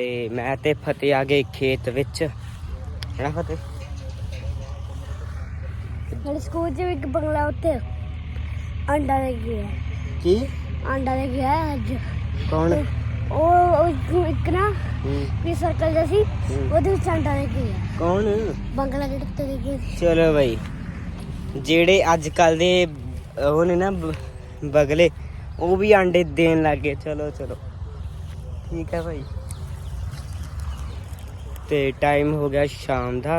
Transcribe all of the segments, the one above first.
ਤੇ ਮੈਂ ਤੇ ਫਤਿਹ ਆ ਗਏ ਖੇਤ ਵਿੱਚ। ਹੈਨਾ ਫਤਿਹ? ਸਾਡੇ ਸਕੂਲ 'ਚ ਵੀ ਇੱਕ ਬੰਗਲਾ ਉੱਥੇ ਅੰਡਾ ਦੇ ਗਿਆ ਕੀ? ਅੰਡਾ ਦੇ ਗਿਆ ਅੱਜ। ਕੌਣ? ਉਹ ਉਹ ਇੱਕ- ਨਾ ਵੀ ਸਰਕਲ ਜਿਹਾ ਸੀ। ਉਹਦੇ ਵਿੱਚ ਅੰਡਾ ਦੇ ਗਿਆ ਕੌਣ? ਬੰਗਲਾ ਜਿਹੜੇ ਉੱਤੇ ਦੇ ਗਿਆ ਸੀ। ਚਲੋ ਬਈ। ਜਿਹੜੇ ਅੱਜ ਕੱਲ ਦੇ ਉਹ ਨੇ ਨਾ ਬਗਲੇ ਉਹ ਵੀ ਆਂਡੇ ਦੇਣ ਲੱਗੇ ਚਲੋ ਚਲੋ। ਠੀਕ ਹੈ ਭਾਈ ਤੇ ਟਾਈਮ ਹੋ ਗਿਆ ਸ਼ਾਮ ਦਾ।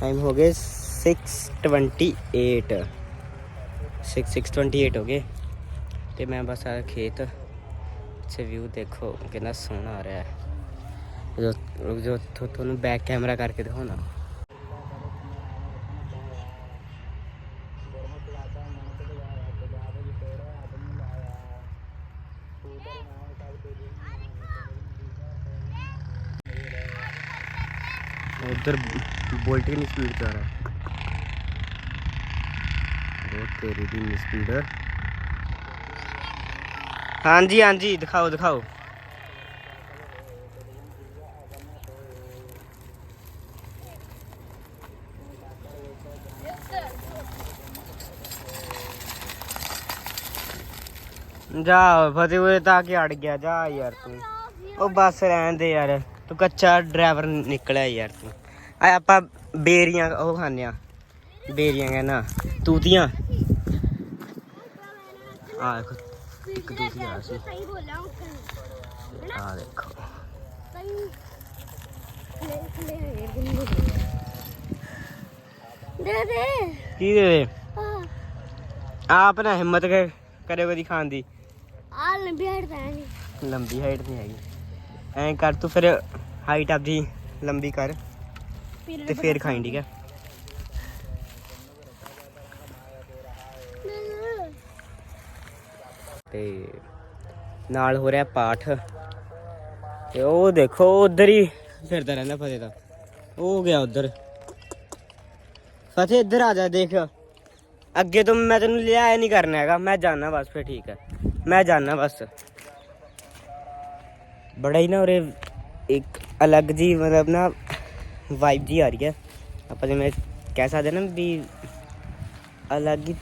ਟਾਈਮ ਹੋ ਗਏ 6:28 6 6:28 ਹੋ ਗਏ। ਤੇ ਮੈਂ ਬਸ ਆ ਖੇਤ ਸੇ ਵਿਊ ਦੇਖੋ ਕਿੰਨਾ ਸੋਹਣਾ ਆ ਰਿਹਾ। ਹੈ ਜੋ ਜੋ ਤੁਹਾਨੂੰ ਬੈਕ ਕੈਮਰਾ ਕਰਕੇ ਦਿਖਾਉਣਾ। और उधर बोल्ट की स्पीड जा रहा है। बहुत तेरी दिन स्पीड है। हाँ जी हाँ जी, दिखाओ दिखाओ। जा फतेह ताकि अड़ गया, जा यार तू। ओ बस रहने दे यार। ਤੂੰ ਕੱਚਾ ਡਰਾਈਵਰ ਨਿਕਲਿਆ ਯਾਰ ਤੂੰ। ਆ ਆਪਾਂ ਬੇਰੀਆਂ ਉਹ ਖਾਂਦੇ ਆ। ਬੇਰੀਆਂ ਕਹਿੰਦਾ ਤੂਤੀਆਂ। ਆ ਦੇਖੋ ਇੱਕ ਤੂਤੀ ਆ ਸੀ। ਸਹੀ ਬੋਲਿਆ ਅੰਕਲ ਆ ਦੇਖੋ। ਦੇ ਦੇ ਕੀ ਦੇ ਦੇ? ਆ ਆਪ ਨਾ ਹਿੰਮਤ ਕਰ ਕਦੀ ਖਾਣ ਦੀ। ਆ ਲੰਬੀ ਤਾਂ ਨਹੀਂ ਲੰਬੀ ਹਾਈਟ ਨਹੀਂ ਹੈਗੀ। ਐਂ ਕਰ ਤੂੰ ਫਿਰ ਹਾਈਟ ਆਪਦੀ ਲੰਬੀ ਕਰ ਤੇ ਫੇਰ ਖਾਈ ਠੀਕ ਹੈ? ਤੇ ਨਾਲ ਹੋ ਰਿਹਾ ਪਾਠ। ਤੇ ਉਹ ਦੇਖੋ ਉਧਰ ਹੀ ਫਿਰਦਾ ਰਹਿੰਦਾ ਫਤਿਹ ਦਾ। ਉਹ ਗਿਆ ਉਧਰ। ਫਤਿਹ ਇੱਧਰ ਆ ਜਾ ਦੇਖ। ਅੱਗੇ ਤੋਂ ਮੈਂ ਤੈਨੂੰ ਲਿਆਇਆ ਨਹੀਂ ਕਰਨਾ ਹੈਗਾ। ਮੈਂ ਜਾਣਾ ਬਸ ਫਿਰ ਠੀਕ ਹੈ। ਮੈਂ ਜਾਣਾ ਬਸ। ਬੜਾ ਹੀ ਨਾ ਉਰੇ ਇੱਕ ਅਲੱਗ ਜੀ ਮਤਲਬ ਨਾ ਵਾਈਬ ਜੀ ਆ ਰਹੀ ਹੈ। ਆਪਾਂ ਜਿਵੇਂ ਕਹਿ ਸਕਦੇ ਨਾ ਵੀ ਅਲੱਗ ਹੀ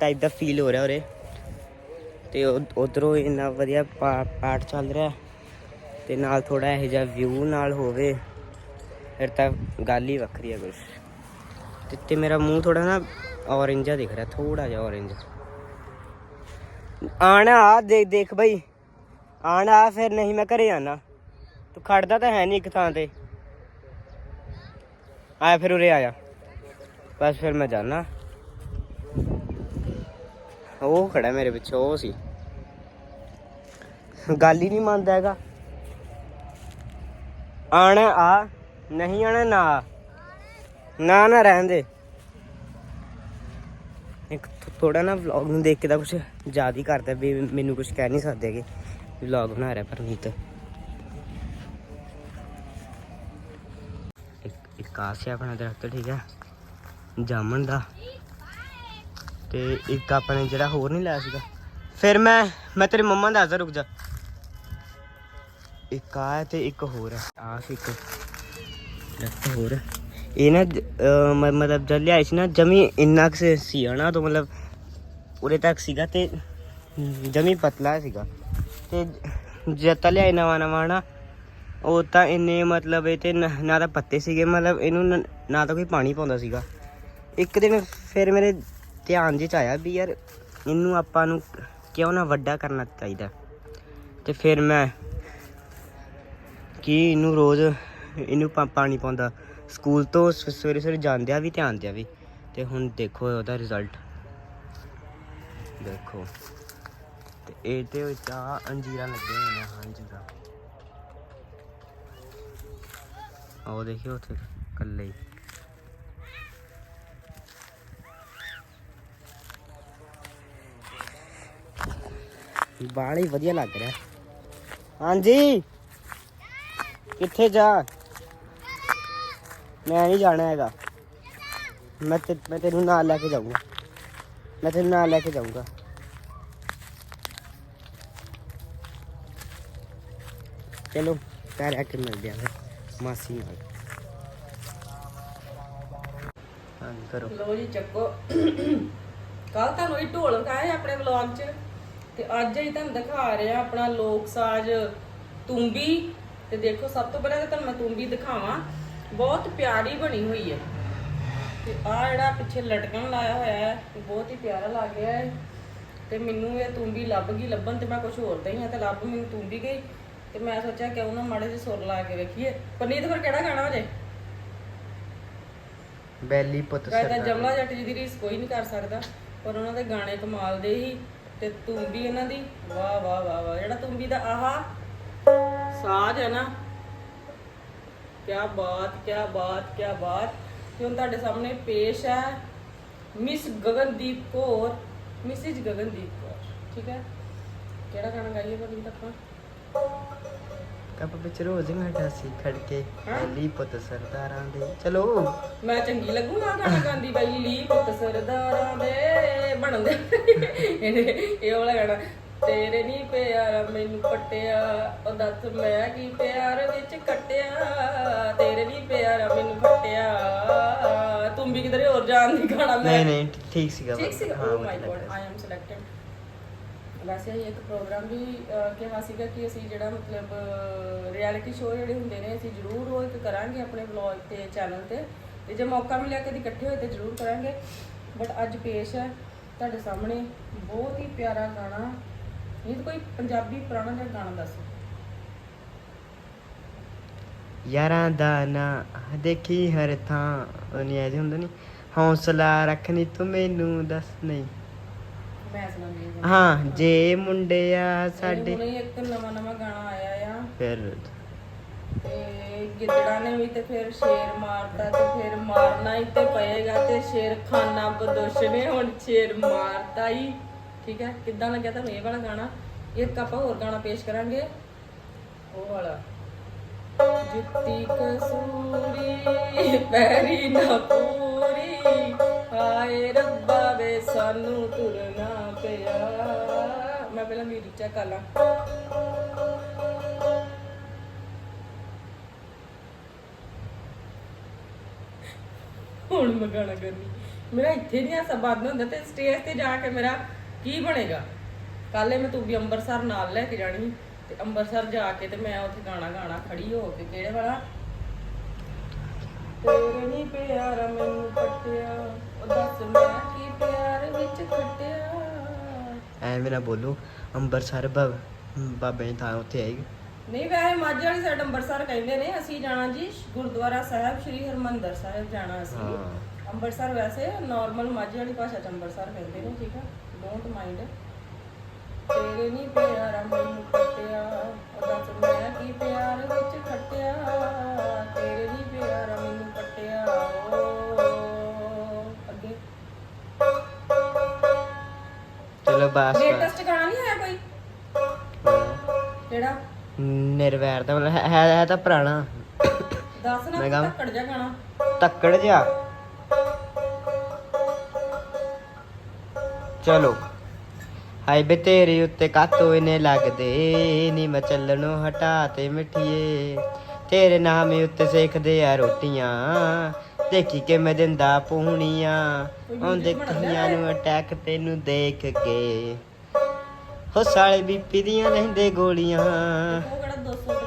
ਟਾਈਪ ਦਾ ਫੀਲ ਹੋ ਰਿਹਾ ਉਰੇ। ਤੇ ਉਧਰੋਂ ਇੰਨਾ ਵਧੀਆ ਪਾ- ਪਾਠ ਚੱਲ ਰਿਹਾ। ਤੇ ਨਾਲ ਥੋੜਾ ਇਹੋ ਜਿਹਾ ਵਿਊ ਨਾਲ ਹੋਵੇ, ਫਿਰ ਤਾਂ ਗੱਲ ਹੀ ਵੱਖਰੀ ਹੈ ਕੁਛ ਤੇ- ਮੇਰਾ ਮੂੰਹ ਥੋੜਾ ਨਾ orange ਆ ਦਿਖ ਰਿਹਾ ਥੋੜਾ ਜਿਹਾ orange ਆਣਾ ਆ ਦੇਖ ਦੇਖ ਬਈ। ਆਣ ਆ, ਫਿਰ ਨਹੀਂ ਮੈਂ ਘਰੇ ਆਣਾ। ਤੂੰ ਖੜਦਾ ਤਾਂ ਹੈ ਨਹੀਂ ਇੱਕ ਥਾਂ ਤੇ। ਆਇਆ ਫਿਰ ਉਰੇ ਆਇਆ ਬਸ ਫਿਰ ਮੈਂ ਜਾਣਾ। ਉਹ ਖੜਾ ਮੇਰੇ ਪਿੱਛੇ ਉਹ ਸੀ। ਗੱਲ ਹੀ ਨਹੀਂ ਮੰਨਦਾ ਹੈਗਾ। ਆਣਾ ਆ। ਨਹੀਂ ਆਣਾ ਨਾ। ਆ। ਨਾ ਨਾ ਰਹਿਣ ਦੇ। ਇੱਕ ਥੋੜਾ ਨਾ ਵਲੌਗ ਨੂੰ ਦੇਖ ਕੇ ਤਾਂ ਕੁਝ ਜ਼ਿਆਦਾ ਹੀ ਕਰਦਾ ਵੀ ਮੈਨੂੰ ਕੁਝ ਕਹਿ ਨਹੀਂ ਸਕਦੇ ਕਿ ਵਲੌਗ ਬਣਾ ਰਿਹਾ ਪਰਮੀਤ। ਇੱਕ ਇੱਕ ਆਸਿਆ ਆਪਣਾ ਦਰਖਤ, ਠੀਕ ਹੈ ਜਾਮਣ ਦਾ। ਤੇ ਇੱਕ ਆਪਣੇ ਜਿਹੜਾ ਹੋਰ ਨਹੀਂ ਲਾਇਆ ਸੀਗਾ। ਫਿਰ ਮੈਂ ਮੈਂ ਤੇਰੀ ਮੰਮਾ ਦਾ ਦੱਸਦਾ, ਰੁਕ ਜਾ। ਇੱਕ ਆ ਤੇ ਇੱਕ ਹੋਰ ਹੈ ਆ ਸੀ ਇੱਕ ਦਰਖਤ ਹੋਰ। ਹੈ। ਇਹ ਨਾ ਮਤਲਬ ਜਦ ਲਿਆਏ ਸੀ ਨਾ, ਜਮੀ ਇੰਨਾ ਕੁ ਸੀ- ਸੀ ਹਨਾ ਤੋਂ ਮਤਲਬ ਉਰੇ ਤੱਕ ਸੀਗਾ ਤੇ ਜਮੀ ਪਤਲਾ ਸੀਗਾ। ਤੇ ਜਦ ਤਾਂ ਲਿਆਏ ਨਵਾਂ ਨਵਾਂ ਨਾ ਉਹ ਤਾਂ ਇੰਨੇ ਮਤਲਬ ਇਹ ਤੇ ਨ- ਨਾ ਤਾਂ ਪੱਤੇ ਸੀਗੇ, ਮਤਲਬ ਇਹਨੂੰ ਨਾ ਤਾਂ ਕੋਈ ਪਾਣੀ ਪਾਉਂਦਾ ਸੀਗਾ। ਇੱਕ ਦਿਨ ਫਿਰ ਮੇਰੇ ਧਿਆਨ 'ਚ ਆਇਆ ਵੀ ਯਾਰ ਇਹਨੂੰ ਆਪਾਂ ਨੂੰ ਕਿਉਂ ਨਾ ਵੱਡਾ ਕਰਨਾ ਚਾਹੀਦਾ। ਤੇ ਫਿਰ ਮੈਂ ਕੀ ਇਹਨੂੰ ਰੋਜ਼ ਇਹਨੂੰ ਪਾ- ਪਾਣੀ ਪਾਉਂਦਾ। ਸਕੂਲ ਤੋਂ ਸ- ਸਵੇਰੇ ਸਵੇਰੇ ਜਾਂਦਿਆਂ ਵੀ, ਧਿਆਨ ਦਿਆ ਵੀ। ਤੇ ਹੁਣ ਦੇਖੋ ਉਹਦਾ ਰਿਜ਼ਲਟ ਦੇਖੋ। ਤੇ ਇਹ ਵਿੱਚ ਆ ਅੰਜੀਰਾਂ ਲੱਗੀਆਂ ਹੋਈਆਂ ਹਾਂ ਅੰਜੀਰਾਂ। ਆਹ ਦੇਖਿਓ ਉੱਥੇ ਕੱਲੇ ਹੀ। ਬਾਲ ਹੀ ਵਧੀਆ ਲੱਗ ਰਿਹਾ। ਹਾਂਜੀ। ਕਿੱਥੇ ਜਾ? ਮੈਂ ਨਹੀਂ ਜਾਣਾ ਹੈਗਾ। ਮੈਂ ਤੇ ਮੈਂ ਤੈਨੂੰ ਨਾਲ ਲੈ ਕੇ ਜਾਊਂਗਾ। ਮੈਂ ਤੈਨੂੰ ਨਾਲ ਲੈ ਕੇ ਜਾਊਂਗਾ। ਚਲੋ ਘਰ ਆ ਕੇ ਮਿਲਦੇ ਆ ਫਿਰ, ਮਾਸੀ ਨਾਲ। ਹਾਂ ਕਰੋ। ਲੋ ਜੀ, ਚੱਕੋ। ਕੱਲ ਤੁਹਾਨੂੰ ਇਹ ਢੋਲ ਵਿਖਾਇਆ ਆਪਣੇ ਵਲੌਗ 'ਚ। ਤੇ ਅੱਜ ਹੀ ਤੁਹਾਨੂੰ ਦਿਖਾ ਰਿਹਾ ਆਪਣਾ ਲੋਕ ਸਾਜ਼ ਤੁੰਬੀ। ਤੇ ਦੇਖੋ, ਸਭ ਤੋਂ ਪਹਿਲਾਂ ਤਾਂ ਤੁਹਾਨੂੰ ਮੈਂ ਤੁੰਬੀ ਦਿਖਾਵਾਂ। ਬਹੁਤ ਪਿਆਰੀ ਬਣੀ ਹੋਈ ਹੈ। ਤੇ ਆ ਜਿਹੜਾ ਪਿੱਛੇ ਲਟਕਣ ਲਾਇਆ ਹੋਇਆ ਹੈ ਇਹ ਬਹੁਤ ਹੀ ਪਿਆਰਾ ਲੱਗ ਰਿਹਾ ਹੈ। ਤੇ ਮੈਨੂੰ ਇਹ ਤੁੰਬੀ ਲੱਭ ਗਈ, ਲੱਭਣ ਤੇ ਮੈਂ ਕੁਝ ਹੋਰ ਦਈ ਹਾਂ, ਤੇ ਲੱਭ ਮੈਨੂੰ ਤੁੰਬੀ ਗਈ। ਤੇ ਮੈਂ ਸੋਚਿਆ ਕਿਉਂ ਨਾ ਮਾੜੇ ਜਿਹੇ ਸੁਰ ਲਾ ਕੇ ਵੇਖੀਏ। ਪਰਨੀਤ ਫਿਰ ਕਿਹੜਾ ਗਾਣਾ ਹੋ ਬੈਲੀ ਪੁੱਤ ਕਹਿੰਦਾ ਸਰਦਾਰ। ਜਮਲਾ ਜੱਟ ਜੀ ਦੀ ਰੀਸ ਕੋਈ ਨਹੀਂ ਕਰ ਸਕਦਾ ਪਰ ਉਹਨਾਂ ਦੇ ਗਾਣੇ ਕਮਾਲ ਦੇ ਹੀ ਤੇ ਤੁੰਬੀ ਇਹਨਾਂ ਦੀ। ਵਾਹ ਵਾਹ ਵਾਹ ਵਾਹ ਜਿਹੜਾ ਤੁੰਬੀ ਦਾ ਆਹਾ ਸਾਜ਼ ਹੈ ਨਾ। ਕੀ ਬਾਤ ਕੀ ਬਾਤ ਕੀ ਬਾਤ। ਤੇ ਹੁਣ ਤੁਹਾਡੇ ਸਾਹਮਣੇ ਪੇਸ਼ ਹੈ ਮਿਸ ਗਗਨਦੀਪ ਕੌਰ ਮਿਸਿਸ ਗਗਨਦੀਪ ਕੌਰ ਠੀਕ ਹੈ? ਕਿਹੜਾ ਗਾਣਾ ਗਾਈਏ ਬੜੀ ਆਪਾਂ? ਕੱਪ ਵਿੱਚ ਰੋਜ਼ ਘਾਟਾ ਸੀ ਖੜ ਕੇ ਹਾਂ? ਬੈਲੀ ਪੁੱਤ ਸਰਦਾਰਾਂ ਦੇ। ਚਲੋ। ਮੈਂ ਚੰਗੀ ਲੱਗੂ ਨਾ ਗਾਣਾ ਗਾਉਂਦੀ ਬਾਈ ਲੀ ਪੁੱਤ ਸਰਦਾਰਾਂ ਦੇ। ਬਣਦੇ ਇਹ ਵਾਲਾ ਗਾਣਾ ਤੇਰੇ ਨਹੀਂ ਪਿਆਰਾ ਮੈਨੂੰ ਪਟਿਆ ਉਹ ਦੱਸ ਮੈਂ ਕੀ ਪਿਆਰ ਵਿੱਚ ਕੱਟਿਆ? ਤੇਰੇ ਨਹੀਂ ਪਿਆਰਾ ਮੈਨੂੰ ਫਟਿਆ ਤੂੰ ਵੀ ਕਿਧਰੇ ਹੋਰ ਜਾਣ ਦੀ ਗਾਣਾ ਮੈਂ ਨਹੀਂ ਨਹੀਂ ਠੀਕ ਸੀਗਾ ਠੀਕ ਸੀ ਓ my God I am selected ਵੈਸੇ ਇਹ ਇੱਕ ਪ੍ਰੋਗਰਾਮ ਵੀ ਅਹ, ਕਿਹਾ ਸੀਗਾ ਕਿ ਅਸੀਂ ਜਿਹੜਾ ਮਤਲਬ ਰਿਐਲਿਟੀ ਸ਼ੋਅ ਜਿਹੜੇ ਹੁੰਦੇ ਨੇ ਅਸੀਂ ਜ਼ਰੂਰ ਉਹ ਇੱਕ ਕਰਾਂਗੇ ਆਪਣੇ ਵਲੌਗ ਤੇ ਚੈਨਲ ਤੇ। ਤੇ ਜੇ ਮੌਕਾ ਮਿਲਿਆ ਕਦੀ ਇਕੱਠੇ ਹੋਏ ਤੇ ਜ਼ਰੂਰ ਕਰਾਂਗੇ। ਬਟ ਅੱਜ ਪੇਸ਼ ਹੈ ਤੁਹਾਡੇ ਸਾਹਮਣੇ ਬਹੁਤ ਹੀ ਪਿਆਰਾ ਗਾਣਾ। ਇਹ ਤਾਂ ਕੋਈ ਪੰਜਾਬੀ ਪੁਰਾਣਾ ਜਿਹਾ ਗਾਣਾ ਦੱਸ। ਯਾਰਾਂ ਦਾ ਨਾ ਦੇਖੀ ਹਰ ਥਾਂ। ਉਹ ਨਹੀਂ ਐ ਹੁੰਦਾ ਨਹੀਂ ਹੌਸਲਾ ਰੱਖਣੀ ਤੂੰ ਮੈਨੂੰ ਦੱਸ। ਨਹੀਂ। ਹਾਂ ਹਾਂ ਜੇ ਮੁੰਡਿਆ ਸਾਡੇ। ਸਾਡੇ ਹੁਣੇ ਇੱਕ ਨਵਾਂ ਨਵਾਂ ਗਾਣਾ ਆਇਆ ਆ। ਫਿਰ ਤੇ ਗਿੱਦੜਾ ਨੇ ਵੀ ਤੇ ਫਿਰ ਸ਼ੇਰ ਮਾਰਤਾ ਤੇ ਫਿਰ ਮਾਰਨਾ ਹੀ ਤੇ ਪਏਗਾ ਤੇ ਸ਼ੇਰ ਖਾਨਾ ਬਦੋਸ਼ ਨੇ ਹੁਣ ਸ਼ੇਰ ਮਾਰਤਾ ਹੀ। ਠੀਕ ਹੈ? ਕਿੱਦਾਂ ਲੱਗਿਆ ਤੁਹਾਨੂੰ ਇਹ ਵਾਲਾ ਗਾਣਾ? ਇੱਕ ਆਪਾਂ ਹੋਰ ਗਾਣਾ ਪੇਸ਼ ਕਰਾਂਗੇ। ਉਹ ਵਾਲਾ। ਜੁੱਤੀ ਕਸੂਰੀ ਪੈਰੀ ਨਾ ਪੂਰੀ। ਹਾਏ ਰੱਬਾ ਵੇ, ਸਾਨੂੰ ਤੁਰਨਾ ਪਿਆ। ਮੈਂ ਪਹਿਲਾਂ ਮਿਊਜ਼ਿਕ ਚੈੱਕ ਕਰ ਲਾਂ। ਹੁਣ ਮੈਂ ਕਰਨੀ। ਮੇਰਾ ਇੱਥੇ ਨਹੀਂ ਹਾਸਾ ਬੰਦ ਹੁੰਦਾ ਤੇ ਸਟੇਜ ਤੇ ਜਾ ਕੇ ਮੇਰਾ ਕੀ ਬਣੇਗਾ? ਕੱਲੇ ਮੈਂ ਤੂੰ ਵੀ ਅੰਮ੍ਰਿਤਸਰ ਨਾਲ ਲੈ ਕੇ ਜਾਣੀ ਤੇ ਅੰਮ੍ਰਿਤਸਰ ਜਾ ਕੇ ਤੇ ਮੈਂ ਉੱਥੇ ਗਾਣਾ ਗਾਣਾ ਖੜੀ ਹੋ ਕੇ ਕਿਹੜੇ ਵਾਲਾ? ਤੇਰੇ ਨਹੀਂ ਪਿਆਰ ਮੈਨੂੰ ਪਟਿਆ। ਉਹ ਦੱਸ ਮੈਂ ਕੀ ਪਿਆਰ ਵਿੱਚ ਖਟਿਆ। ਐਵੇਂ ਨਾ ਬੋਲੋ ਅੰਬਰਸਰ ਬਬ ਬਾਬੇ ਤਾਂ ਉੱਥੇ ਆਏਗੀ ਨਹੀਂ ਵੈਸੇ ਮਾਝੇ ਵਾਲੀ ਸਾਈਡ ਅੰਮ੍ਰਿਤਸਰ ਕਹਿੰਦੇ ਨੇ ਅਸੀਂ ਜਾਣਾ ਜੀ ਗੁਰਦੁਆਰਾ ਸਾਹਿਬ ਸ੍ਰੀ ਹਰਮੰਦਰ ਸਾਹਿਬ ਜਾਣਾ ਅਸੀਂ। ਹਾਂ। ਅੰਮ੍ਰਿਤਸਰ ਵੈਸੇ ਨਾਰਮਲ ਮਾਝੇ ਵਾਲੀ ਭਾਸ਼ਾ ਚ ਅੰਮ੍ਰਿਤਸਰ ਕਹਿੰਦੇ ਨੇ ਠੀਕ ਹੈ ਡੋਂਟ ਮਾਈਂਡ ਤੇਰੇ ਨਹੀਂ ਪਿਆਰਾ ਮੈਨੂੰ ਪਟਿਆ ਉਹ ਦੱਸ ਮੈਂ ਕੀ ਪਿਆਰ ਵਿੱਚ ਖਟਿਆ। ਤੇਰੇ ਨਹੀਂ ਬਸ ਲੇਟੈਸਟ ਗਾਣਾ ਨਹੀਂ ਆਇਆ ਕੋਈ? ਕਿਹੜਾ? ਨਿਰਵੈਰ ਦਾ ਮਤਲਬ ਹੈ ਹੈ- ਹੈ ਤਾਂ ਪੁਰਾਣਾ। ਦੱਸ ਨਾ ਮੈਂ? ਧੱਕੜ ਜਾ ਗਾਣਾ ਤੱਕੜ ਜਿਹਾ। ਚਲੋ। ਹਾਏ ਬੇ ਤੇਰੇ ਉੱਤੇ ਕਾਤੋਂ ਇਹਨੇ ਲੱਗਦੇ ਨੀ ਮੈਂ ਚੱਲਣੋਂ ਹਟਾ ਤੇ ਮਿੱਠੀਏ। ਤੇਰੇ ਨਾਮੇ ਉੱਤੇ ਸੇਖਦੇ ਆ ਰੋਟੀਆਂ। ਦੇਖੀ ਕਿ ਮੈਂ ਦਿੰਦਾ ਪੂਣੀਆਂ। ਆਉਂਦੇ ਕਈਆਂ ਨੂੰ ਅਟੈਕ ਤੈਨੂੰ ਦੇਖ ਕੇ। ਹੋ ਸਾਲੇ ਬੀਪੀ ਦੀਆਂ ਲੈਂਦੇ ਗੋਲੀਆਂ। ਉਹ ਕਿਹੜਾ 295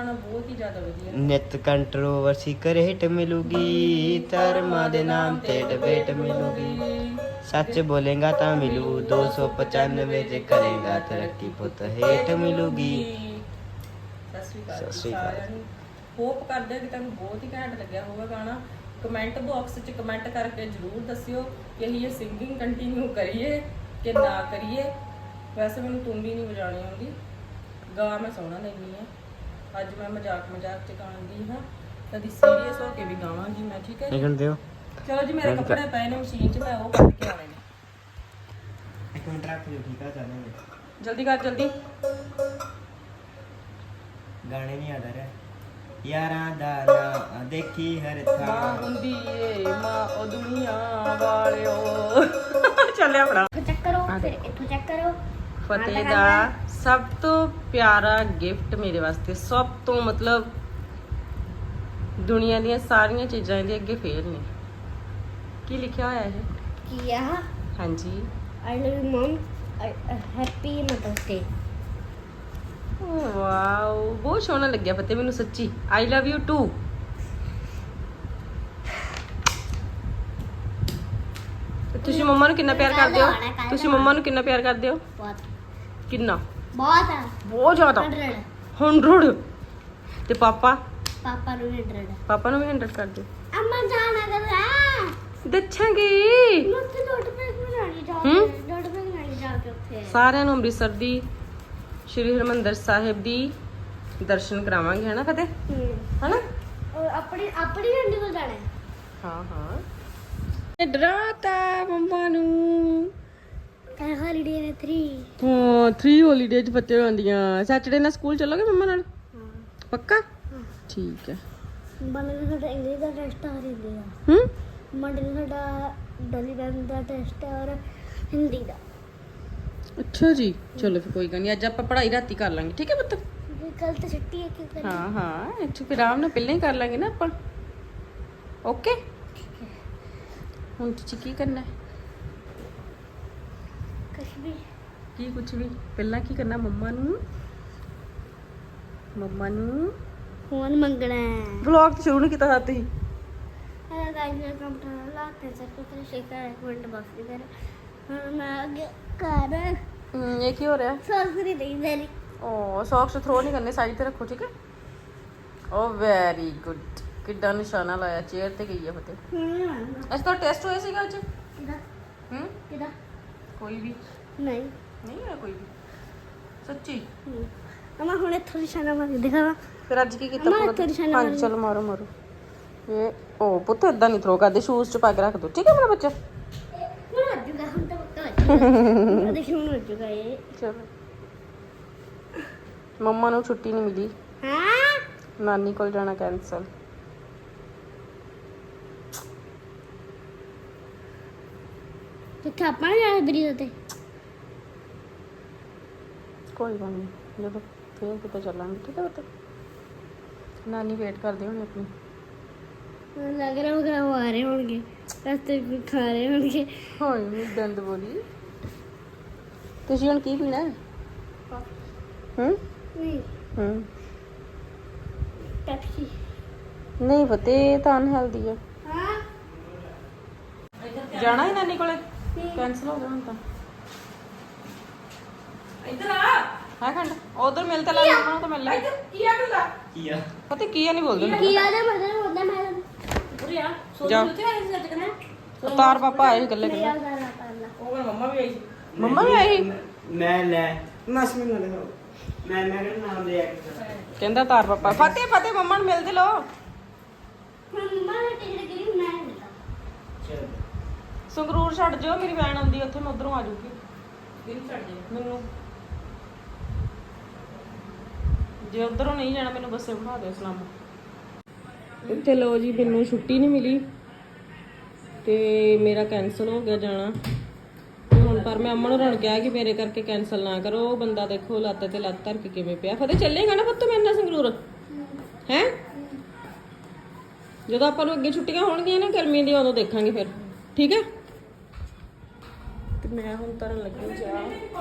ਗਾਣਾ ਬਹੁਤ ਹੀ ਜ਼ਿਆਦਾ ਵਧੀਆ। ਨਿਤ ਕੰਟਰੋਵਰਸੀ ਕਰੇਟ ਮਿਲੂਗੀ ਧਰਮਾਂ ਦੇ ਨਾਮ ਤੇ ਡਿਬੇਟ ਮਿਲੂਗੀ। ਸੱਚ ਬੋਲੇਗਾ ਤਾਂ ਮਿਲੂ 295 ਜੇ ਕਰੇਗਾ ਤਰੱਕੀ ਪੁੱਤ ਹੇਠ ਮਿਲੂਗੀ। ਸਤਿ ਸ਼੍ਰੀ ਅਕਾਲ ਸਤਿ ਜੀ ਸ਼੍ਰੀ ਅਕਾਲ। ਸਾਰਿਆਂ ਨੂੰ। ਹੋਪ ਕਰਦੇ ਹਾਂ ਕਿ ਤੁਹਾਨੂੰ ਬਹੁਤ ਹੀ ਘੈਂਟ ਲੱਗਿਆ ਹੋਵੇਗਾ ਗਾਣਾ। ਕਮੈਂਟ ਬਾਕਸ 'ਚ ਕਮੈਂਟ ਕਰਕੇ ਜਰੂਰ ਦੱਸਿਓ ਕਿ ਅਸੀਂ ਇਹ ਸਿੰਗਿੰਗ ਕੰਟੀਨਿਊ ਕਰੀਏ ਕਿ ਨਾ ਕਰੀਏ। ਵੈਸੇ ਮੈਨੂੰ ਤੁੰਬੀ ਨਹੀਂ ਵਜਾਣੀ ਆਉਂਦੀ। ਗਾ ਮੈਂ ਸੋਹਣਾ ਲੈਂਦੀ ਆ ਅੱਜ ਮੈਂ ਮਜ਼ਾਕ ਮਜ਼ਾਕ 'ਚ ਗਾਉਂਦੀ ਹਾਂ ਕਦੀ ਸੀਰੀਅਸ ਹੋ ਕੇ ਵੀ ਗਾਵਾਂਗੀ ਮੈਂ ਠੀਕ ਹੈ ਜੀ? ਨਿਕਲ ਦਿਓ ਚਲੋ ਜੀ ਮੇਰੇ ਕੱਪੜੇ ਪਏ ਨੇ ਮਸ਼ੀਨ 'ਚ ਮੈਂ ਉਹ ਕੱਢ ਕੇ ਆਣੇ ਨੇ ਇੱਕ ਮਿੰਟ ਰੱਖ ਲਿਓ ਠੀਕ ਆ ਚੱਲਾਂਗੇ। ਜਲਦੀ ਕਰ ਜਲਦੀ। ਗਾਣੇ ਨਹੀਂ ਆਦਾ ਰਿਹਾ। ਯਾਰਾਂ ਦਾ ਨਾਂ ਦੇਖੀ ਹਰ ਮਾਂ ਥਾਂ ਹੁੰਦੀ ਏ ਮਾਂ ਉਹ ਦੁਨੀਆ ਵਾਲਿਓ। ਚੱਲਿਆ ਭਰਾ ਚੈੱਕ ਕਰੋ ਫਿਰ ਇੱਥੋਂ ਚੈੱਕ ਕਰੋ। ਫਤਿਹ ਦਾ ਸਭ ਤੋਂ ਪਿਆਰਾ ਗਿਫਟ ਮੇਰੇ ਵਾਸਤੇ ਸਭ ਤੋਂ ਮਤਲਬ ਦੁਨੀਆ ਦੀਆਂ ਸਾਰੀਆਂ ਚੀਜ਼ਾਂ ਇਹਦੇ ਅੱਗੇ ਫੇਲ ਨੇ। ਕੀ ਲਿਖਿਆ ਹੋਇਆ ਇਹ? ਕੀ ਆ? ਹਾਂਜੀ। I love you mom happy mother's wow ਬਹੁਤ ਸੋਹਣਾ ਲੱਗਿਆ ਫਤਿਹ ਮੈਨੂੰ ਸੱਚੀ। ਆਈ ਲਵ ਯੂ ਟੂ ਤੁਸੀਂ ਮੰਮਾ ਨੂੰ ਕਿੰਨਾ ਪਿਆਰ ਕਰਦੇ ਹੋ? ਤੁਸੀਂ ਮੰਮਾ ਨੂੰ ਕਿੰਨਾ ਪਿਆਰ ਕਰਦੇ ਹੋ? ਬਹੁਤ ਕਿੰਨਾ? ਬਹੁਤ ਆ। ਬਹੁਤ ਜ਼ਿਆਦਾ। 100 100 ਤੇ ਪਾਪਾ? ਪਾਪਾ ਨੂੰ ਵੀ 100 ਕਰ ਦਿਓ। ਅੰਮਾ ਜਾਣਾ ਕਰ ਦੱਛਾਂਗੇ ਸਾਰਿਆਂ ਨੂੰ ਅੰਮ੍ਰਿਤਸਰ ਦੀ ਸ਼੍ਰੀ ਹਰਮੰਦਰ ਸਾਹਿਬ ਦੀ ਦਰਸ਼ਨ ਕਰਾਵਾਂਗੇ ਹਨਾ ਫਤਿਹ? ਹਾਂ। ਹਾਂ। ਡਰਾਤਾ ਮੰਮਾ ਨੂੰ। ਕੱਲ ਹੌਲੀਡੇ ਹੈ 3 3 ਹੌਲੀਡੇ ਚ ਬੱਚੇ ਆਉਂਦੀਆਂ ਸੈਟਰਡੇ ਨਾਲ ਸਕੂਲ ਚੱਲੋਗੇ ਮੰਮਾ ਨਾਲ? ਪੱਕਾ? ਠੀਕ ਹੈ। ਅੱਛਾ ਜੀ। ਚਲੋ ਫਿਰ ਕੋਈ ਗੱਲ ਨਹੀਂ ਅੱਜ ਆਪਾਂ ਪੜ੍ਹਾਈ ਰਾਤੀ ਕਰ ਲਾਂਗੇ। ਠੀਕ ਹੈ ਪੁੱਤ? ਕੱਲ ਤਾਂ ਛੁੱਟੀ ਹੈ ਕਿਉਂ ਕਰੀ ਹਾਂ ਹਾਂ। ਅੱਛਾ ਫਿਰ ਆਰਾਮ ਨਾਲ ਪਹਿਲਾਂ ਹੀ ਕਰ ਲਾਂਗੇ ਨਾ ਆਪਾਂ। ਓਕੇ ਹੁਣ ਤੁਸੀਂ ਕੀ ਕਰਨਾ ਵੀ ਕੀ ਕੁਝ ਵੀ ਪਹਿਲਾਂ ਕੀ ਕਰਨਾ ਮੰਮਾ ਨੂੰ? ਮੰਮਾ ਨੂੰ? ਫੋਨ ਮੰਗਣਾ ਹੈ। ਵਲੌਗ ਸ਼ੁਰੂ ਨਹੀਂ ਕੀਤਾ ਸਾਥ। ਹੀ ਹੈਲੋ ਗਾਇਸ ਵੈਲਕਮ ਟੂ ਲਾ ਤੇ ਸਰ ਸ਼ੇਕਰ ਇੱਕ ਮਿੰਟ ਬਸ ਕਰ ਹੁਣ ਮੈਂ ਅੱਗੇ ਕਰ ਇਹ ਕੀ ਹੋ ਰਿਹਾ? ਸਰਸਰੀ ਨਹੀਂ ਮੇਰੀ। ਓ ਸੌਕਸ ਥਰੋ ਨਹੀਂ ਕਰਨੇ ਸਾਈਡ ਤੇ ਰੱਖੋ ਠੀਕ ਹੈ? ਓ ਵੈਰੀ ਗੁੱਡ ਕਿੱਡਾ ਨਿਸ਼ਾਨਾ ਲਾਇਆ ਚੇਅਰ ਤੇ ਗਈ ਹੈ ਫਤਿਹ। ਹੂੰ ਅੱਜ ਤਾਂ ਟੈਸਟ ਹੋਇਆ ਸੀਗਾ ਅੱਜ ਕਿਦਾ? ਹੂੰ ਕਿਦਾ? ਕੋਈ ਵੀ। ਨਹੀਂ। ਨਹੀਂ ਹੋਇਆ ਕੋਈ ਵੀ? ਸੱਚੀ? ਅਮਾ ਹੁਣ ਇੱਥੋਂ ਨਿਸ਼ਾਨਾ ਮਾਰ ਕੇ ਦਿਖਾਵਾ ਫਿਰ ਅੱਜ ਕੀ ਕੀਤਾ ਅਮਾ, ਪੂਰਾ ਇੱਥੇ ਦਿਨ? ਨਿਸ਼ਾਨਾ ਹਾਂਜੀ ਮਾਰੀ। ਚਲੋ ਮਾਰੋ ਮਾਰੋ। ਇਹ ਓ ਪੁੱਤ ਇਦਾਂ ਨਹੀਂ ਥਰੋ ਕਰਦੇ ਸ਼ੂਜ਼ ਚ ਪਾ ਕੇ ਰੱਖ ਦੋ। ਠੀਕ ਹੈ ਮੇਰਾ ਬੱਚਾ? ਹੁਣ ਵੱਜੂਗਾ ਹੁਣ ਤਾਂ ਪੱਕਾ ਵੱਜੂਗਾ ਦੇਖੀ ਹੁਣ ਵੱਜੂਗਾ ਇਹ ਚਲੋ। ਮੰਮਾ ਨੂੰ ਛੁੱਟੀ ਨਹੀਂ ਮਿਲੀ। ਹਾਂ? ਨਾਨੀ ਕੋਲ ਜਾਣਾ ਕੈਨਸਲ ਕਿੱਥੇ ਆਪਾਂ ਨੇ ਜਾਣਾ ਬਰੀ ਤੇ? ਕੋਈ ਗੱਲ ਨਹੀਂ ਜਦੋਂ ਫੇਰ ਕਿਤੇ ਚੱਲਾਂਗੇ ਠੀਕ ਹੈ ਪੁੱਤ। ਨਾਨੀ ਵੇਟ ਕਰਦੇ ਹੋਣੇ ਆਪਣੀ। ਮੈਨੂੰ ਲੱਗ ਰਿਹਾ ਹੋਗਾ ਉਹ ਆ ਰਹੇ ਹੋਣਗੇ ਰਸਤੇ ਵਿੱਚ ਖਾ ਰਹੇ ਹੋਣਗੇ। ਹਾਏ ਮੈਂ ਦੰਦ ਬੋਲੀ। ਤੁਸੀਂ ਹੁਣ ਕੀ ਪੀਣਾ? ਹੈ। ਹੂੰ? ਨਹੀਂ। ਹੂੰ। ਪੈਪਸੀ। ਨਹੀਂ ਫਤੇ ਤਾਂ ਅਨਹੈਲਦੀ ਹੈ ਹਾਂ। ਜਾਣਾ ਹੀ ਨਾਨੀ ਕੋਲੇ? ਕੈਨਸਲ ਹੋ ਗਿਆ ਹੁਣ ਤਾਂ। ਇੱਧਰ ਆ। ਹਾਂ ਖੰਡ ਉਧਰ ਮਿਲ ਤਾਂ ਲੈ ਮੰਮਾ ਨੂੰ ਤਾਂ ਮਿਲ ਲੈ। ਕੀ ਆ ਗੱਲ ਕੀ ਆ? ਫਤੇ ਕੀ ਆ ਨਹੀਂ ਬੋਲਦੇ ਕੀ ਆ? ਜਾ ਮਦਰ ਹੁੰਦਾ ਮੈਂ ਉਰੇ ਆ। ਜਾ। ਉੱਥੇ ਆਈ ਸੀ ਅੱਜ ਕਹਿੰਦਾ ਉਤਾਰ ਪਾਪਾ ਆਏ ਸੀ ਇਕੱਲੇ ਨਹੀਂ ਇਕੱਲੇ। ਆ ਜਾ ਪਾਲਾ। ਉਹ ਕਹਿੰਦਾ ਮੰਮਾ ਵੀ ਆਈ ਸੀ। ਮੰਮਾ ਵੀ ਆਈ ਸੀ? ਮੈਂ ਲੈ। ਨਸ ਮੈਨੂੰ ਲੈ ਮੈਂ ਮੈਂ ਕਿਹੜਾ ਨਾਮ ਲਿਆ ਕਹਿੰਦਾ ਤਾਰ ਪਾਪਾ। ਫਤੇ ਫਤੇ ਮੰਮਾ ਨੂੰ ਮਿਲਦੇ ਲੋ ਮੰਮਾ ਨੇ ਟਿਕਟ ਸੰਗਰੂਰ ਛੱਡ ਜਿਓ ਮੇਰੀ ਵੈਨ ਆਉਂਦੀ ਉੱਥੇ ਮੈਂ ਉਧਰੋਂ ਆ ਜਾਊਗੀ। ਦਿਨ ਛੱਡ ਦੇ। ਮੈਨੂੰ। ਜੇ ਉਧਰੋਂ ਨਹੀਂ ਜਾਣਾ ਮੈਨੂੰ ਬੱਸੇ ਬਿਠਾ ਦਿਓ ਸਲਾਮ। ਇੱਥੇ ਲੋ ਜੀ ਮੈਨੂੰ ਛੁੱਟੀ ਨਹੀਂ ਮਿਲੀ ਤੇ ਮੇਰਾ ਕੈਨਸਲ ਹੋ ਗਿਆ ਜਾਣਾ। ਤੇ ਹੁਣ ਪਰ ਮੈਂ ਅਮਨ ਨੂੰ ਕਿਹਾ ਕਿ ਮੇਰੇ ਕਰਕੇ ਕੈਨਸਲ ਨਾ ਕਰੋ ਉਹ ਬੰਦਾ ਦੇਖੋ ਲੱਤ ਤੇ ਲੱਤ ਧਰ ਕੇ ਕਿਵੇਂ ਪਿਆ। ਫਤਿਹ ਚੱਲੇਗਾ ਨਾ ਪੁੱਤ ਮੇਰੇ ਨਾਲ ਸੰਗਰੂਰ? ਹੈ? ਜਦੋਂ ਆਪਾਂ ਨੂੰ ਅੱਗੇ ਛੁੱਟੀਆਂ ਹੋਣਗੀਆਂ ਨਾ ਗਰਮੀ ਦੀਆਂ ਉਦੋਂ ਦੇਖਾਂਗੇ ਫਿਰ। ਠੀਕ ਹੈ? ਤੇ ਮੈਂ ਹੁਣ ਤਰਨ ਲੱਗੀ ਜਾ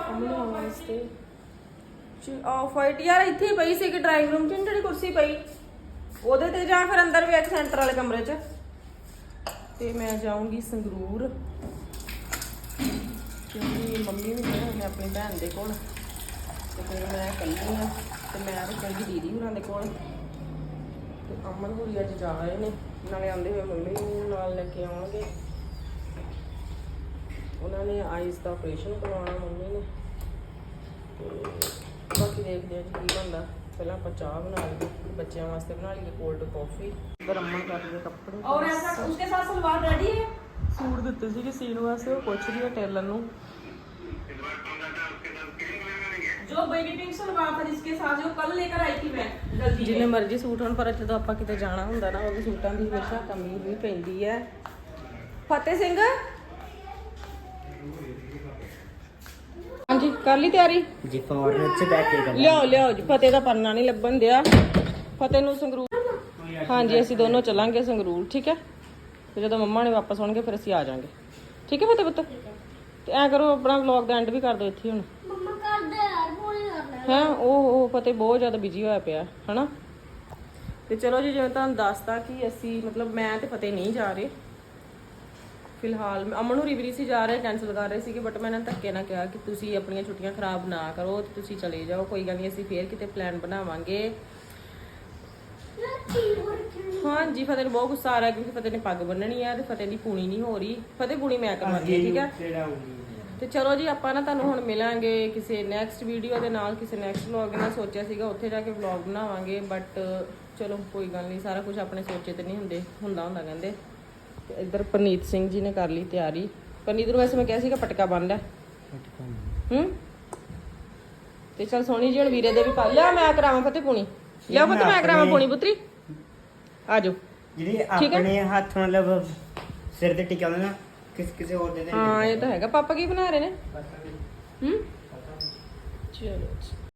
ਅਮਨ ਆਉਣ ਵਾਸਤੇ ਆਫ ਵਾਈਟ ਯਾਰ ਇੱਥੇ ਹੀ ਪਈ ਸੀ ਕਿ ਡਰਾਈਵਿੰਗ ਰੂਮ 'ਚ ਜਿਹੜੀ ਕੁਰਸੀ ਪਈ। ਉਹਦੇ ਤੇ ਜਾਂ ਫਿਰ ਅੰਦਰ ਵੀ ਇੱਕ ਸੈਂਟਰ ਵਾਲੇ ਕਮਰੇ 'ਚ। ਤੇ ਮੈਂ ਜਾਊਂਗੀ ਸੰਗਰੂਰ। ਕਿਉਂਕਿ ਮੰਮੀ ਵੀ ਗਏ ਹੋਏ ਆਪਣੀ ਭੈਣ ਦੇ ਕੋਲ। ਤੇ ਫਿਰ ਮੈਂ ਇਕੱਲੀ ਹਾਂ ਤੇ ਮੈਂ ਰੁਕਾਂਗੀ ਦੀਦੀ ਹੁਣਾਂ ਦੇ ਕੋਲ। ਤੇ ਅਮਨ ਹੁਰੀ ਅੱਜ ਜਾ ਰਹੇ ਨੇ, ਨਾਲੇ ਆਉਂਦੇ ਹੋਏ ਮੰਮੀ ਨੂੰ ਨਾਲ ਲੈ ਕੇ ਆਉਣਗੇ। ਉਹਨਾਂ ਨੇ ਆਈਸ ਦਾ ਆਪਰੇਸ਼ਨ ਕਰਵਾਉਣਾ ਮੰਮੀ ਨੇ। ਤੇ ਬਾਕੀ ਦੇਖਦੇ ਆ ਜੀ ਕੀ ਬਣਦਾ ਪਹਿਲਾਂ ਆਪਾਂ ਚਾਹ ਬਣਾ ਲਈਏ ਬੱਚਿਆਂ ਵਾਸਤੇ ਬਣਾ ਲਈਏ ਕੋਲਡ ਕਾਫੀ ਗਰਮਣ ਕਰ ਲਈਏ ਕੱਪੜੇ और ऐसा उसके साथ सलवार रेडी है ਸੂਟ ਦਿੱਤੇ ਸੀਗੇ ਸੀਨ ਵਾਸਤੇ ਉਹ ਪੁੱਛ ਰਹੀ ਹੈ ਟੇਲਰ ਨੂੰ जो बेबी पिंक सलवार था जिसके साथ जो कल लेकर आई थी मैं गलती ਜਿੰਨੇ ਮਰਜ਼ੀ ਸੂਟ ਹੋਣ ਪਰ ਜਦੋਂ ਆਪਾਂ ਕਿਤੇ ਜਾਣਾ ਹੁੰਦਾ ਨਾ ਉਹਦੇ ਸੂਟਾਂ ਦੀ ਹਮੇਸ਼ਾ ਕਮੀ ਵੀ ਪੈਂਦੀ ਹੈ ਫਤਿਹ ਸਿੰਘ ਕਰ ਲਈ ਤਿਆਰੀ? ਜੀ ਫੋਰਨ ਚ ਬੈਠ ਕੇ ਕਰਨਾ ਲਿਆਓ ਲਿਆਓ ਜੀ ਫਤਿਹ ਦਾ ਪੰਨਾ ਨਹੀਂ ਲੱਭਣ ਦਿਆ। ਫਤਿਹ ਨੂੰ ਸੰਗਰੂਰ ਹਾਂਜੀ ਅਸੀਂ ਦੋਨੋਂ ਚੱਲਾਂਗੇ ਸੰਗਰੂਰ ਠੀਕ ਹੈ? ਤੇ ਜਦੋਂ ਮੰਮਾ ਨੇ ਵਾਪਸ ਆਉਣਗੇ ਫਿਰ ਅਸੀਂ ਆ ਜਾਾਂਗੇ। ਠੀਕ ਹੈ ਫਤਿਹ ਪੁੱਤ? ਤੇ ਐ ਕਰੋ ਆਪਣਾ ਵਲੌਗ ਦਾ ਐਂਡ ਵੀ ਕਰ ਦਿਓ ਇੱਥੇ ਹੁਣ। ਮੰਮਾ ਕਰਦੇ ਯਾਰ ਪੂਰੀ ਕਰ ਲੈ ਹੈ ਉਹ ਉਹ ਫਤਿਹ ਬਹੁਤ ਜ਼ਿਆਦਾ ਬਿਜ਼ੀ ਹੋਇਆ ਪਿਆ ਹਨਾ? ਤੇ ਚਲੋ ਜੀ ਜਿਵੇਂ ਤੁਹਾਨੂੰ ਦੱਸਤਾ ਕਿ ਅਸੀਂ ਮਤਲਬ ਮੈਂ ਤੇ ਫਤਿਹ ਨਹੀਂ ਜਾ ਰਹੇ। ਫਿਲਹਾਲ ਅਮਨ ਹੋਰੀ ਵੀ ਸੀ ਜਾ ਰਹੇ ਕੈਨਸਲ ਕਰ ਰਹੇ ਸੀਗੇ ਬਟ ਮੈਂ ਇਹਨਾਂ ਨੂੰ ਧੱਕੇ ਨਾਲ ਕਿਹਾ ਕਿ ਤੁਸੀਂ ਆਪਣੀਆਂ ਛੁੱਟੀਆਂ ਖਰਾਬ ਨਾ ਕਰੋ ਤੇ ਤੁਸੀਂ ਚਲੇ ਜਾਓ ਕੋਈ ਗੱਲ ਨਹੀਂ ਅਸੀਂ ਫੇਰ ਕਿਤੇ ਪਲਾਨ ਬਣਾਵਾਂਗੇ। ਹਾਂਜੀ ਫਤਿਹ ਨੂੰ ਬਹੁਤ ਗੁੱਸਾ ਆ ਰਿਹਾ ਕਿਉਂਕਿ ਫਤਿਹ ਨੇ ਪੱਗ ਬੰਨਣੀ ਆ ਤੇ ਫਤਿਹ ਦੀ ਪੂਣੀ ਨਹੀਂ ਹੋ ਰਹੀ। ਫਤਿਹ ਪੂਣੀ ਮੈਂ ਕਰਵਾਉਂਦੀ ਹਾਂ ਠੀਕ ਹੈ? ਤੇ ਚਲੋ ਜੀ ਆਪਾਂ ਨਾ ਤੁਹਾਨੂੰ ਹੁਣ ਮਿਲਾਂਗੇ ਕਿਸੇ ਨੈਕਸਟ ਵੀਡੀਓ ਦੇ ਨਾਲ ਕਿਸੇ ਨੈਕਸਟ ਵਲੌਗ ਨਾਲ। ਸੋਚਿਆ ਸੀਗਾ ਉੱਥੇ ਜਾ ਕੇ ਵਲੌਗ ਬਣਾਵਾਂਗੇ ਬਟ ਚਲੋ ਕੋਈ ਗੱਲ ਨਹੀਂ ਸਾਰਾ ਕੁਝ ਆਪਣੇ ਸੋਚੇ ਤੇ ਨਹੀਂ ਹੁੰਦੇ ਹੁੰਦਾ ਹੁੰਦਾ ਕਹਿੰਦੇ। ਇੱਧਰ ਪਰਨੀਤ ਸਿੰਘ ਜੀ ਨੇ ਕਰ ਲਈ ਤਿਆਰੀ। ਪਰਨੀਤ ਨੂੰ ਵੈਸੇ ਮੈਂ ਕਿਹਾ ਸੀਗਾ ਪਟਕਾ ਬੰਨ ਲੈ। ਹੂੰ? ਤੇ ਚਲ ਸੋਹਣੀ ਜੀ ਹੁਣ ਵੀਰੇ ਦੇ ਵੀ ਪਾ ਲਿਆ ਮੈਂ ਕਰਾਵਾਂ ਫਤਿਹ ਪੂਣੀ। ਲਿਆ ਪੁੱਤ ਮੈਂ ਕਰਾਵਾਂ ਪੂਣੀ ਪੁੱਤਰੀ। ਆ ਜਾਓ ਜਿਹੜੀ ਆਪਣੇ ਹੱਥ ਮਤਲਬ ਸਿਰ ਤੇ ਟਿਕਾਉਂਦੇ ਨਾ ਕਿਸ ਕਿਸੇ ਹੋਰ ਦੇ ਦੇ ਹਾਂ ਇਹ ਤਾਂ ਹੈਗਾ। ਪਾਪਾ ਕੀ ਬਣਾ ਰਹੇ ਨੇ? ਹੂੰ? ਚਲੋ।